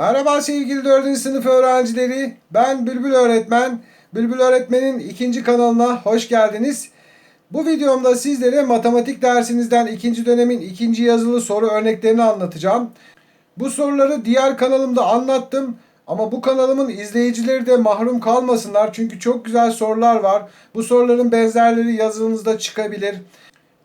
Merhaba sevgili 4. sınıf öğrencileri. Ben Bülbül Öğretmen. Bülbül Öğretmen'in ikinci kanalına hoş geldiniz. Bu videomda sizlere matematik dersinizden ikinci dönemin ikinci yazılı soru örneklerini anlatacağım. Bu soruları diğer kanalımda anlattım. Ama bu kanalımın izleyicileri de mahrum kalmasınlar. Çünkü çok güzel sorular var. Bu soruların benzerleri yazınızda çıkabilir.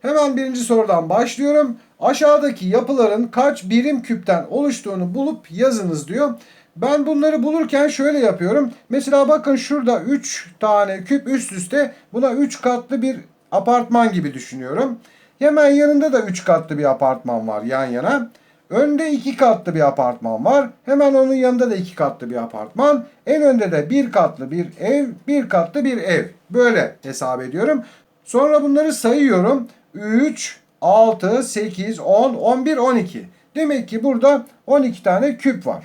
Hemen birinci sorudan başlıyorum. Aşağıdaki yapıların kaç birim küpten oluştuğunu bulup yazınız diyor. Ben bunları bulurken şöyle yapıyorum. Mesela bakın şurada 3 tane küp üst üste. Buna 3 katlı bir apartman gibi düşünüyorum. Hemen yanında da 3 katlı bir apartman var yan yana. Önde 2 katlı bir apartman var. Hemen onun yanında da 2 katlı bir apartman. En önde de 1 katlı bir ev, 1 katlı bir ev. Böyle hesap ediyorum. Sonra bunları sayıyorum. 3, 6, 8, 10, 11, 12. Demek ki burada 12 tane küp var.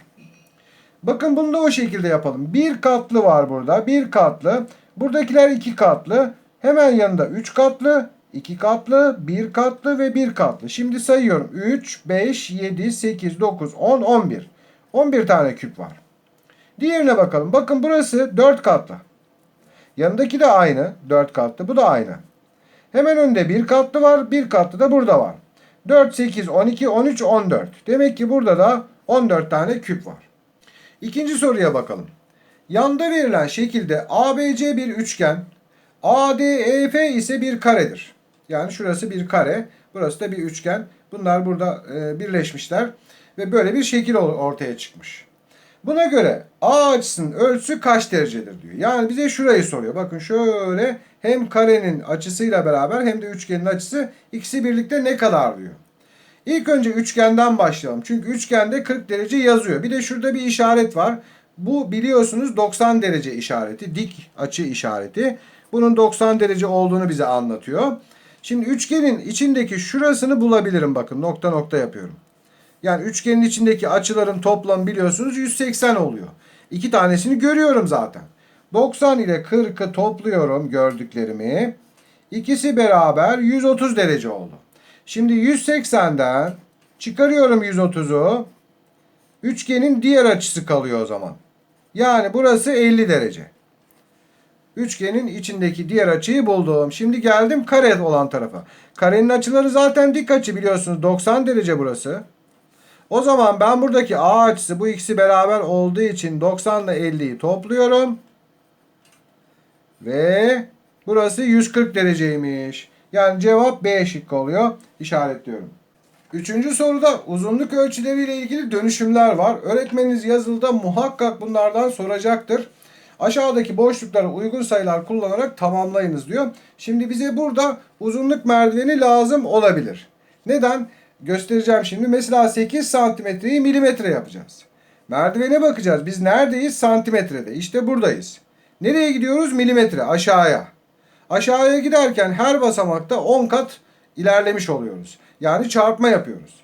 Bakın bunu da o şekilde yapalım. Bir katlı var burada. Bir katlı. Buradakiler iki katlı. Hemen yanında üç katlı, iki katlı, bir katlı ve bir katlı. Şimdi sayıyorum. 3, 5, 7, 8, 9, 10, 11. 11 tane küp var. Diğerine bakalım. Bakın burası 4 katlı. Yanındaki de aynı. 4 katlı. Bu da aynı. Hemen önde bir katlı var. Bir katlı da burada var. 4, 8, 12, 13, 14. Demek ki burada da 14 tane küp var. İkinci soruya bakalım. Yanda verilen şekilde ABC bir üçgen, ADEF ise bir karedir. Yani şurası bir kare, burası da bir üçgen. Bunlar burada e, birleşmişler ve böyle bir şekil or- ortaya çıkmış. Buna göre A açısının ölçüsü kaç derecedir diyor. Yani bize şurayı soruyor. Bakın şöyle hem karenin açısıyla beraber hem de üçgenin açısı ikisi birlikte ne kadar diyor. İlk önce üçgenden başlayalım. Çünkü üçgende 40 derece yazıyor. Bir de şurada bir işaret var. Bu biliyorsunuz 90 derece işareti, dik açı işareti. Bunun 90 derece olduğunu bize anlatıyor. Şimdi üçgenin içindeki şurasını bulabilirim bakın nokta nokta yapıyorum. Yani üçgenin içindeki açıların toplamı biliyorsunuz 180 oluyor. İki tanesini görüyorum zaten. 90 ile 40'ı topluyorum gördüklerimi. İkisi beraber 130 derece oldu. Şimdi 180'den çıkarıyorum 130'u. Üçgenin diğer açısı kalıyor o zaman. Yani burası 50 derece. Üçgenin içindeki diğer açıyı buldum. Şimdi geldim kare olan tarafa. Karenin açıları zaten dik açı biliyorsunuz. 90 derece burası. O zaman ben buradaki A açısı bu ikisi beraber olduğu için 90 ile 50'yi topluyorum. Ve burası 140 dereceymiş. Yani cevap B şıkkı oluyor. İşaretliyorum. Üçüncü soruda uzunluk ölçüleriyle ilgili dönüşümler var. Öğretmeniniz yazılıda muhakkak bunlardan soracaktır. Aşağıdaki boşluklara uygun sayılar kullanarak tamamlayınız diyor. Şimdi bize burada uzunluk merdiveni lazım olabilir. Neden? Göstereceğim şimdi. Mesela 8 santimetreyi milimetre yapacağız. Merdivene bakacağız. Biz neredeyiz? Santimetrede. İşte buradayız. Nereye gidiyoruz? Milimetre. Aşağıya. Aşağıya giderken her basamakta 10 kat ilerlemiş oluyoruz. Yani çarpma yapıyoruz.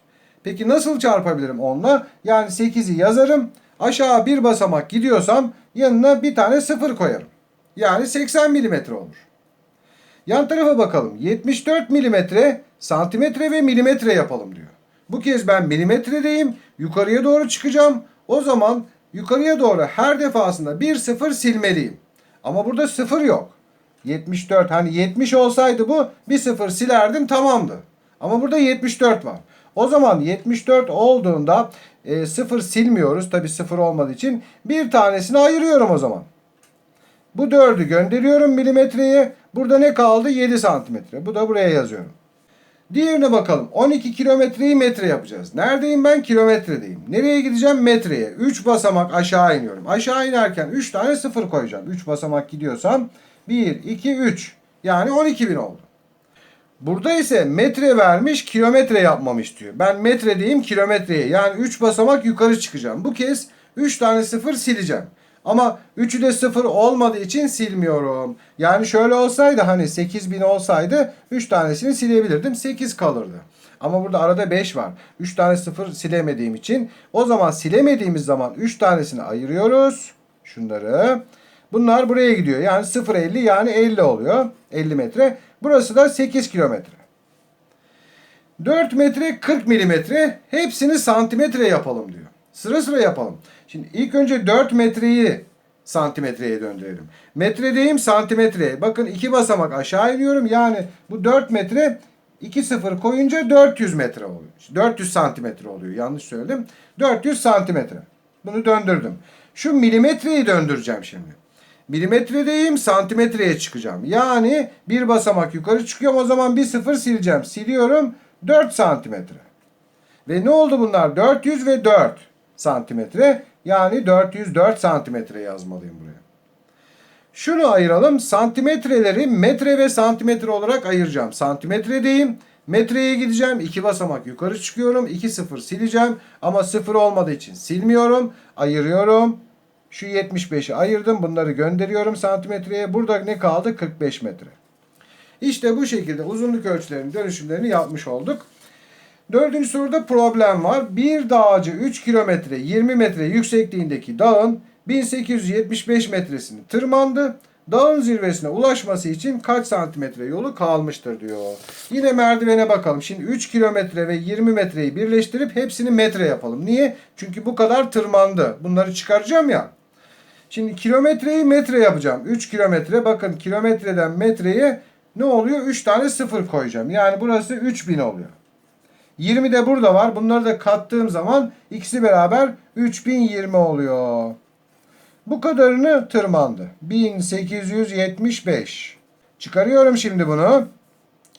Peki nasıl çarpabilirim onunla? Yani 8'i yazarım. Aşağı bir basamak gidiyorsam yanına bir tane sıfır koyarım. Yani 80 milimetre olur. Yan tarafa bakalım. 74 milimetre, santimetre ve milimetre yapalım diyor. Bu kez ben milimetredeyim. Yukarıya doğru çıkacağım. O zaman yukarıya doğru her defasında bir sıfır silmeliyim. Ama burada sıfır yok. 74 hani 70 olsaydı bu bir sıfır silerdim tamamdı. Ama burada 74 var. O zaman 74 olduğunda e, sıfır silmiyoruz. Tabi sıfır olmadığı için bir tanesini ayırıyorum o zaman. Bu 4'ü gönderiyorum milimetreye. Burada ne kaldı? 7 santimetre. Bu da buraya yazıyorum. Diğerine bakalım. 12 kilometreyi metre yapacağız. Neredeyim ben? Kilometredeyim. Nereye gideceğim? Metreye. 3 basamak aşağı iniyorum. Aşağı inerken 3 tane sıfır koyacağım. 3 basamak gidiyorsam 1, 2, 3. Yani 12 bin oldu. Burada ise metre vermiş kilometre yapmamı istiyor. Ben metredeyim kilometreye. Yani 3 basamak yukarı çıkacağım. Bu kez 3 tane sıfır sileceğim. Ama 3'ü de sıfır olmadığı için silmiyorum. Yani şöyle olsaydı hani 8000 olsaydı 3 tanesini silebilirdim. 8 kalırdı. Ama burada arada 5 var. 3 tane sıfır silemediğim için. O zaman silemediğimiz zaman 3 tanesini ayırıyoruz. Şunları. Bunlar buraya gidiyor. Yani 0.50 yani 50 oluyor. 50 metre. Burası da 8 kilometre. 4 metre 40 milimetre hepsini santimetre yapalım diyor. Sıra sıra yapalım. Şimdi ilk önce 4 metreyi santimetreye döndürelim. Metredeyim santimetreye. Bakın iki basamak aşağı iniyorum. Yani bu 4 metre 2 sıfır koyunca 400 metre oluyor. 400 santimetre oluyor. Yanlış söyledim. 400 santimetre. Bunu döndürdüm. Şu milimetreyi döndüreceğim şimdi. Milimetredeyim santimetreye çıkacağım. Yani bir basamak yukarı çıkıyorum. O zaman bir sıfır sileceğim. Siliyorum 4 santimetre. Ve ne oldu bunlar? 400 ve 4 santimetre. Yani 404 santimetre yazmalıyım buraya. Şunu ayıralım. Santimetreleri metre ve santimetre olarak ayıracağım. Santimetredeyim. Metreye gideceğim. 2 basamak yukarı çıkıyorum. 2 sıfır sileceğim. Ama sıfır olmadığı için silmiyorum. Ayırıyorum. Şu 75'i ayırdım. Bunları gönderiyorum santimetreye. Burada ne kaldı? 45 metre. İşte bu şekilde uzunluk ölçülerinin dönüşümlerini yapmış olduk. Dördüncü soruda problem var. Bir dağcı 3 kilometre 20 metre yüksekliğindeki dağın 1875 metresini tırmandı. Dağın zirvesine ulaşması için kaç santimetre yolu kalmıştır diyor. Yine merdivene bakalım. Şimdi 3 kilometre ve 20 metreyi birleştirip hepsini metre yapalım. Niye? Çünkü bu kadar tırmandı. Bunları çıkaracağım ya. Şimdi kilometreyi metre yapacağım. 3 kilometre. Bakın kilometreden metreye ne oluyor? 3 tane sıfır koyacağım. Yani burası 3000 oluyor. 20 de burada var. Bunları da kattığım zaman ikisi beraber 3020 oluyor. Bu kadarını tırmandı. 1875. Çıkarıyorum şimdi bunu.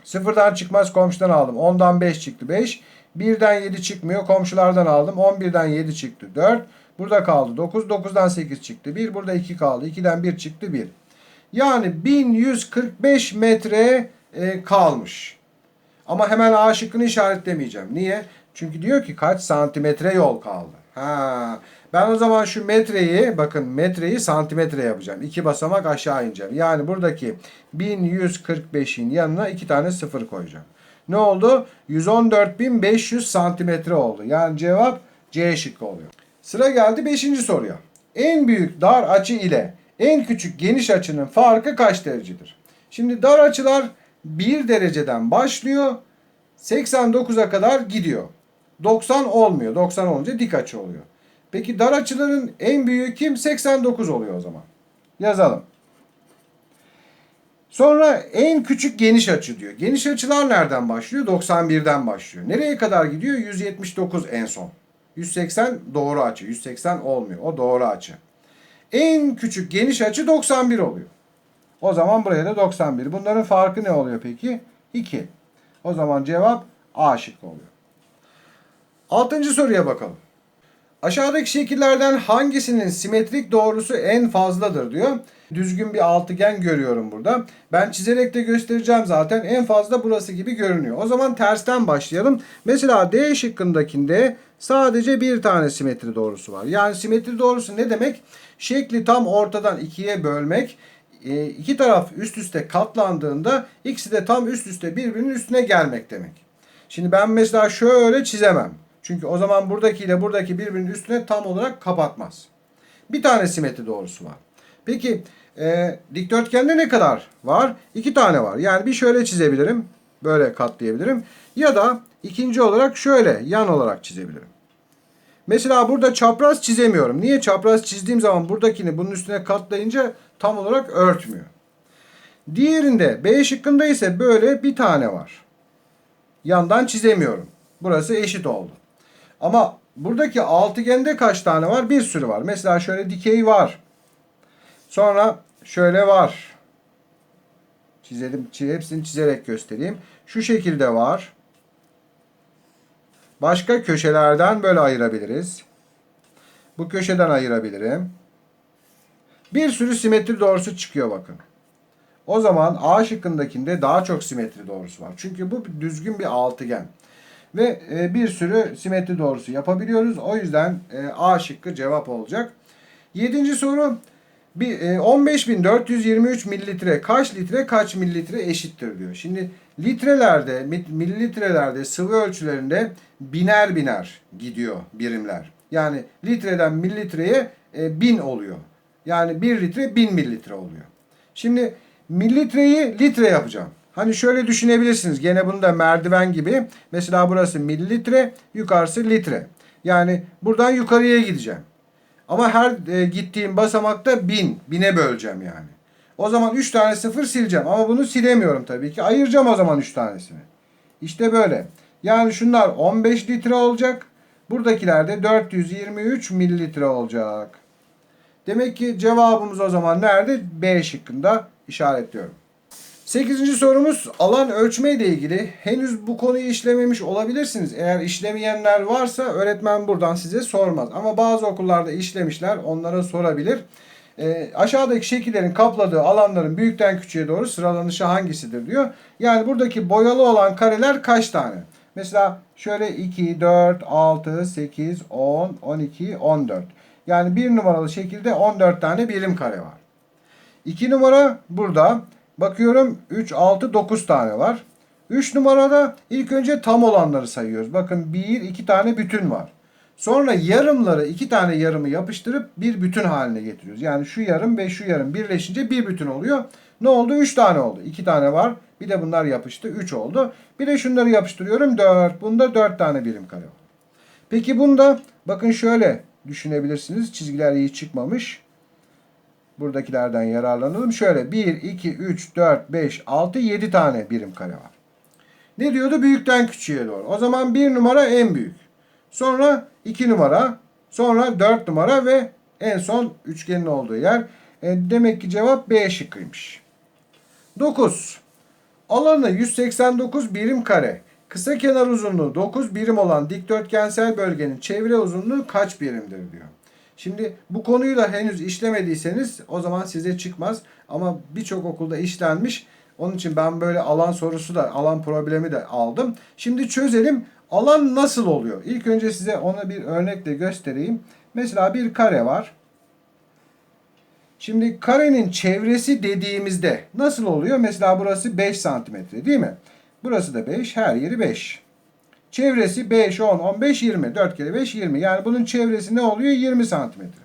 Sıfırdan çıkmaz komşudan aldım. 10'dan 5 çıktı 5. 1'den 7 çıkmıyor. Komşulardan aldım. 11'den 7 çıktı 4. Burada kaldı 9. 9'dan 8 çıktı 1. Burada 2 kaldı. 2'den 1 çıktı 1. Yani 1145 metre e, kalmış. Ama hemen A şıkkını işaretlemeyeceğim. Niye? Çünkü diyor ki kaç santimetre yol kaldı. Ha. Ben o zaman şu metreyi bakın metreyi santimetre yapacağım. İki basamak aşağı ineceğim. Yani buradaki 1145'in yanına iki tane sıfır koyacağım. Ne oldu? 114.500 santimetre oldu. Yani cevap C şıkkı oluyor. Sıra geldi 5. soruya. En büyük dar açı ile en küçük geniş açının farkı kaç derecedir? Şimdi dar açılar 1 dereceden başlıyor. 89'a kadar gidiyor. 90 olmuyor. 90 olunca dik açı oluyor. Peki dar açıların en büyüğü kim? 89 oluyor o zaman. Yazalım. Sonra en küçük geniş açı diyor. Geniş açılar nereden başlıyor? 91'den başlıyor. Nereye kadar gidiyor? 179 en son. 180 doğru açı. 180 olmuyor. O doğru açı. En küçük geniş açı 91 oluyor. O zaman buraya da 91. Bunların farkı ne oluyor peki? 2. O zaman cevap A şıkkı oluyor. Altıncı soruya bakalım. Aşağıdaki şekillerden hangisinin simetrik doğrusu en fazladır diyor. Düzgün bir altıgen görüyorum burada. Ben çizerek de göstereceğim zaten. En fazla burası gibi görünüyor. O zaman tersten başlayalım. Mesela D şıkkındakinde sadece bir tane simetri doğrusu var. Yani simetri doğrusu ne demek? Şekli tam ortadan ikiye bölmek. E, iki taraf üst üste katlandığında ikisi de tam üst üste birbirinin üstüne gelmek demek. Şimdi ben mesela şöyle çizemem. Çünkü o zaman buradaki ile buradaki birbirinin üstüne tam olarak kapatmaz. Bir tane simetri doğrusu var. Peki e, dikdörtgende ne kadar var? İki tane var. Yani bir şöyle çizebilirim. Böyle katlayabilirim. Ya da ikinci olarak şöyle yan olarak çizebilirim. Mesela burada çapraz çizemiyorum. Niye? Çapraz çizdiğim zaman buradakini bunun üstüne katlayınca tam olarak örtmüyor. Diğerinde B şıkkında ise böyle bir tane var. Yandan çizemiyorum. Burası eşit oldu. Ama buradaki altıgende kaç tane var? Bir sürü var. Mesela şöyle dikey var. Sonra şöyle var. Çizelim. Hepsini çizerek göstereyim. Şu şekilde var. Başka köşelerden böyle ayırabiliriz. Bu köşeden ayırabilirim. Bir sürü simetri doğrusu çıkıyor bakın. O zaman A şıkkındakinde daha çok simetri doğrusu var. Çünkü bu düzgün bir altıgen. Ve e, bir sürü simetri doğrusu yapabiliyoruz. O yüzden e, A şıkkı cevap olacak. Yedinci soru. Bir, e, 15.423 mililitre kaç litre kaç mililitre eşittir diyor. Şimdi litrelerde, mililitrelerde sıvı ölçülerinde biner biner gidiyor birimler. Yani litreden mililitreye e, bin oluyor. Yani 1 litre 1000 mililitre oluyor. Şimdi mililitreyi litre yapacağım. Hani şöyle düşünebilirsiniz. Gene bunu da merdiven gibi. Mesela burası mililitre, yukarısı litre. Yani buradan yukarıya gideceğim. Ama her e, gittiğim basamakta 1000. 1000'e böleceğim yani. O zaman 3 tane sıfır sileceğim. Ama bunu silemiyorum tabii ki. Ayıracağım o zaman 3 tanesini. İşte böyle. Yani şunlar 15 litre olacak. Buradakiler de 423 mililitre olacak. Demek ki cevabımız o zaman nerede? B şıkkında işaretliyorum. 8. sorumuz alan ölçme ile ilgili. Henüz bu konuyu işlememiş olabilirsiniz. Eğer işlemeyenler varsa öğretmen buradan size sormaz. Ama bazı okullarda işlemişler. Onlara sorabilir. E, aşağıdaki şekillerin kapladığı alanların büyükten küçüğe doğru sıralanışı hangisidir diyor. Yani buradaki boyalı olan kareler kaç tane? Mesela şöyle 2, 4, 6, 8, 10, 12, 14. Yani bir numaralı şekilde 14 tane birim kare var. 2 numara burada. Bakıyorum 3, 6, 9 tane var. 3 numarada ilk önce tam olanları sayıyoruz. Bakın 1, 2 tane bütün var. Sonra yarımları iki tane yarımı yapıştırıp bir bütün haline getiriyoruz. Yani şu yarım ve şu yarım birleşince bir bütün oluyor. Ne oldu? 3 tane oldu. 2 tane var. Bir de bunlar yapıştı. 3 oldu. Bir de şunları yapıştırıyorum. 4. Bunda 4 tane birim kare var. Peki bunda bakın şöyle düşünebilirsiniz. Çizgiler iyi çıkmamış. Buradakilerden yararlanalım. Şöyle 1, 2, 3, 4, 5, 6, 7 tane birim kare var. Ne diyordu? Büyükten küçüğe doğru. O zaman 1 numara en büyük. Sonra 2 numara. Sonra 4 numara ve en son üçgenin olduğu yer. E, demek ki cevap B şıkkıymış. 9. Alanı 189 birim kare. Kısa kenar uzunluğu 9 birim olan dikdörtgensel bölgenin çevre uzunluğu kaç birimdir diyor. Şimdi bu konuyu da henüz işlemediyseniz o zaman size çıkmaz. Ama birçok okulda işlenmiş. Onun için ben böyle alan sorusu da alan problemi de aldım. Şimdi çözelim. Alan nasıl oluyor? İlk önce size onu bir örnekle göstereyim. Mesela bir kare var. Şimdi karenin çevresi dediğimizde nasıl oluyor? Mesela burası 5 santimetre değil mi? Burası da 5. Her yeri 5. Çevresi 5, 10, 15, 20. 4 kere 5, 20. Yani bunun çevresi ne oluyor? 20 santimetre.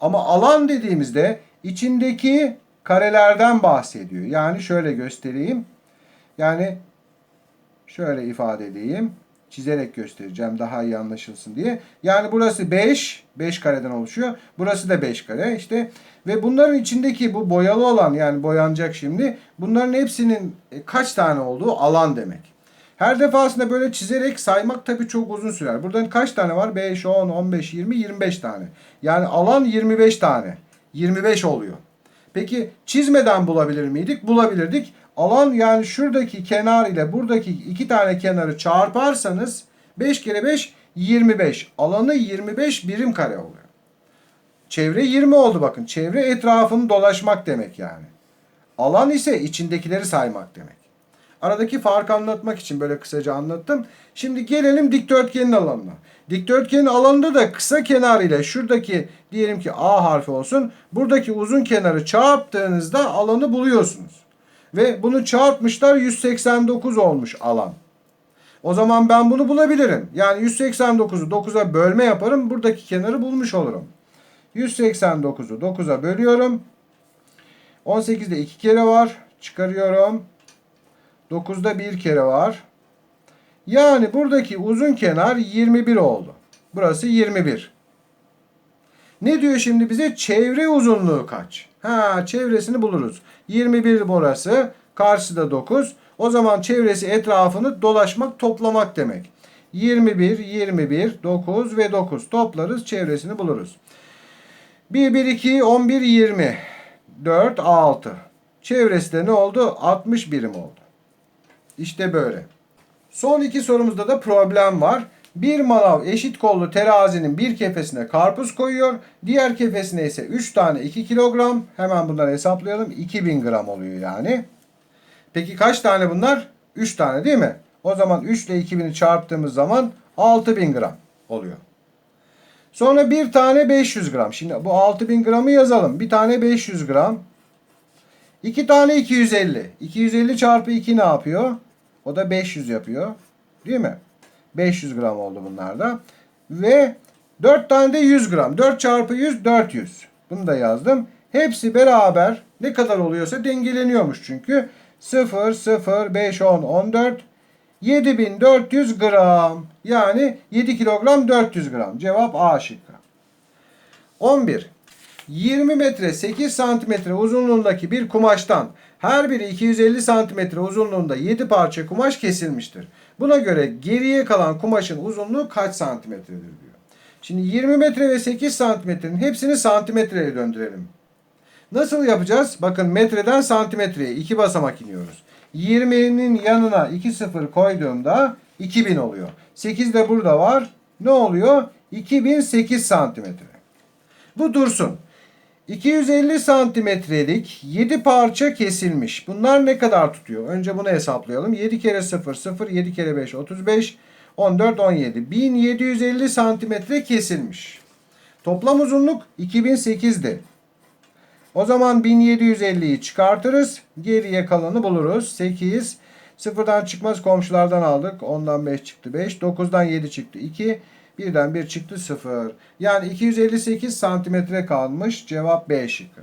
Ama alan dediğimizde içindeki karelerden bahsediyor. Yani şöyle göstereyim. Yani şöyle ifade edeyim. Çizerek göstereceğim daha iyi anlaşılsın diye. Yani burası 5, 5 kareden oluşuyor. Burası da 5 kare işte. Ve bunların içindeki bu boyalı olan yani boyanacak şimdi. Bunların hepsinin e, kaç tane olduğu alan demek. Her defasında böyle çizerek saymak tabii çok uzun sürer. Buradan kaç tane var? 5, 10, 15, 20, 25 tane. Yani alan 25 tane. 25 oluyor. Peki çizmeden bulabilir miydik? Bulabilirdik. Alan yani şuradaki kenar ile buradaki iki tane kenarı çarparsanız 5 kere 5 25. Alanı 25 birim kare oluyor. Çevre 20 oldu bakın. Çevre etrafını dolaşmak demek yani. Alan ise içindekileri saymak demek. Aradaki farkı anlatmak için böyle kısaca anlattım. Şimdi gelelim dikdörtgenin alanına. Dikdörtgenin alanında da kısa kenar ile şuradaki diyelim ki A harfi olsun. Buradaki uzun kenarı çarptığınızda alanı buluyorsunuz. Ve bunu çarpmışlar 189 olmuş alan. O zaman ben bunu bulabilirim. Yani 189'u 9'a bölme yaparım. Buradaki kenarı bulmuş olurum. 189'u 9'a bölüyorum. 18'de 2 kere var. Çıkarıyorum. 9'da 1 kere var. Yani buradaki uzun kenar 21 oldu. Burası 21. Ne diyor şimdi bize? Çevre uzunluğu kaç? Ha çevresini buluruz. 21 burası. Karşıda 9. O zaman çevresi etrafını dolaşmak, toplamak demek. 21, 21, 9 ve 9 toplarız, çevresini buluruz. 1, 1, 2, 11, 20. 4, 6. Çevresi de ne oldu? 60 birim oldu. İşte böyle. Son iki sorumuzda da problem var. Bir manav eşit kollu terazinin bir kefesine karpuz koyuyor. Diğer kefesine ise 3 tane 2 kilogram. Hemen bunları hesaplayalım. 2000 gram oluyor yani. Peki kaç tane bunlar? 3 tane değil mi? O zaman 3 ile 2000'i çarptığımız zaman 6000 gram oluyor. Sonra bir tane 500 gram. Şimdi bu 6000 gramı yazalım. Bir tane 500 gram. İki tane 250. 250 çarpı 2 ne yapıyor? O da 500 yapıyor. Değil mi? 500 gram oldu bunlar da. Ve 4 tane de 100 gram. 4 çarpı 100 400. Bunu da yazdım. Hepsi beraber ne kadar oluyorsa dengeleniyormuş çünkü. 0, 0, 5, 10, 14, 7400 gram. Yani 7 kilogram 400 gram. Cevap A şıkkı. 11. 20 metre 8 santimetre uzunluğundaki bir kumaştan her biri 250 santimetre uzunluğunda 7 parça kumaş kesilmiştir. Buna göre geriye kalan kumaşın uzunluğu kaç santimetredir diyor. Şimdi 20 metre ve 8 santimetrenin hepsini santimetreye döndürelim. Nasıl yapacağız? Bakın metreden santimetreye iki basamak iniyoruz. 20'nin yanına 2 sıfır koyduğumda 2000 oluyor. 8 de burada var. Ne oluyor? 2008 santimetre. Bu dursun. 250 santimetrelik 7 parça kesilmiş. Bunlar ne kadar tutuyor? Önce bunu hesaplayalım. 7 kere 0 0 7 kere 5 35 14 17. 1750 santimetre kesilmiş. Toplam uzunluk 2008'di. O zaman 1750'yi çıkartırız. Geriye kalanı buluruz. 8. Sıfırdan çıkmaz komşulardan aldık. 10'dan 5 çıktı 5. 9'dan 7 çıktı 2. Birden 1 çıktı 0. Yani 258 santimetre kalmış. Cevap B şıkkı.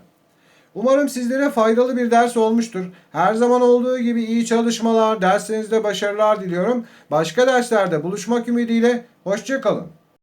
Umarım sizlere faydalı bir ders olmuştur. Her zaman olduğu gibi iyi çalışmalar, derslerinizde başarılar diliyorum. Başka derslerde buluşmak ümidiyle. Hoşçakalın.